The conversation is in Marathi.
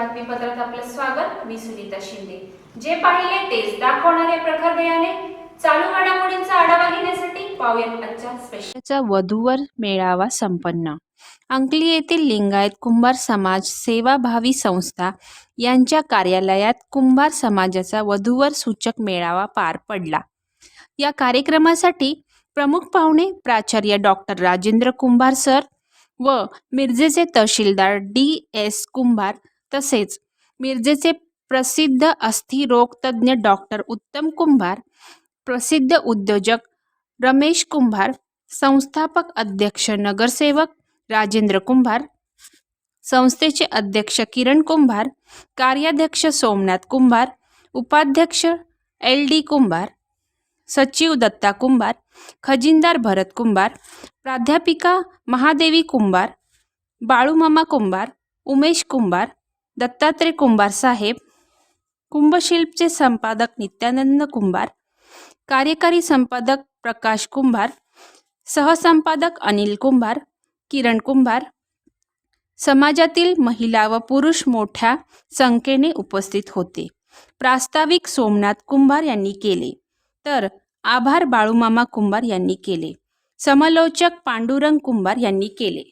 बातमीपत्रात आपलं स्वागत. मी सुनीता शिंदे. जे पाहिले तेच दाखवणारे प्रखर दयाने चालू घडामोडींचा आढावा घेण्यासाठी पाहुयात आजच्या स्पेशलचा वधूवर मेळावा संपन्न. अंकली येथील लिंगायत कुंभार समाज सेवाभावी संस्था यांच्या कार्यालयात कुंभार समाजाचा वधूवर सूचक मेळावा पार पडला. या कार्यक्रमासाठी प्रमुख पाहुणे प्राचार्य डॉक्टर राजेंद्र कुंभार सर व मिरजेचे तहसीलदार डी एस कुंभार तसेच मिरजेचे प्रसिद्ध अस्थिरोगतज्ञ डॉक्टर उत्तम कुंभार प्रसिद्ध उद्योजक रमेश कुंभार संस्थापक अध्यक्ष नगरसेवक राजेंद्र कुंभार संस्थेचे अध्यक्ष किरण कुंभार कार्याध्यक्ष सोमनाथ कुंभार उपाध्यक्ष एल डी कुंभार सचिव दत्ता कुंभार खजिनदार भरत कुंभार प्राध्यापिका महादेवी कुंभार बाळूमामा कुंभार उमेश कुंभार दत्तात्रय कुंभार साहेब कुंभशिल्पचे संपादक नित्यानंद कुंभार कार्यकारी संपादक प्रकाश कुंभार सहसंपादक अनिल कुंभार किरण कुंभार समाजातील महिला व पुरुष मोठ्या संख्येने उपस्थित होते. प्रास्ताविक सोमनाथ कुंभार यांनी केले. तर आभार बाळूमामा कुंभार यांनी केले. समलोचक पांडुरंग कुंभार यांनी केले.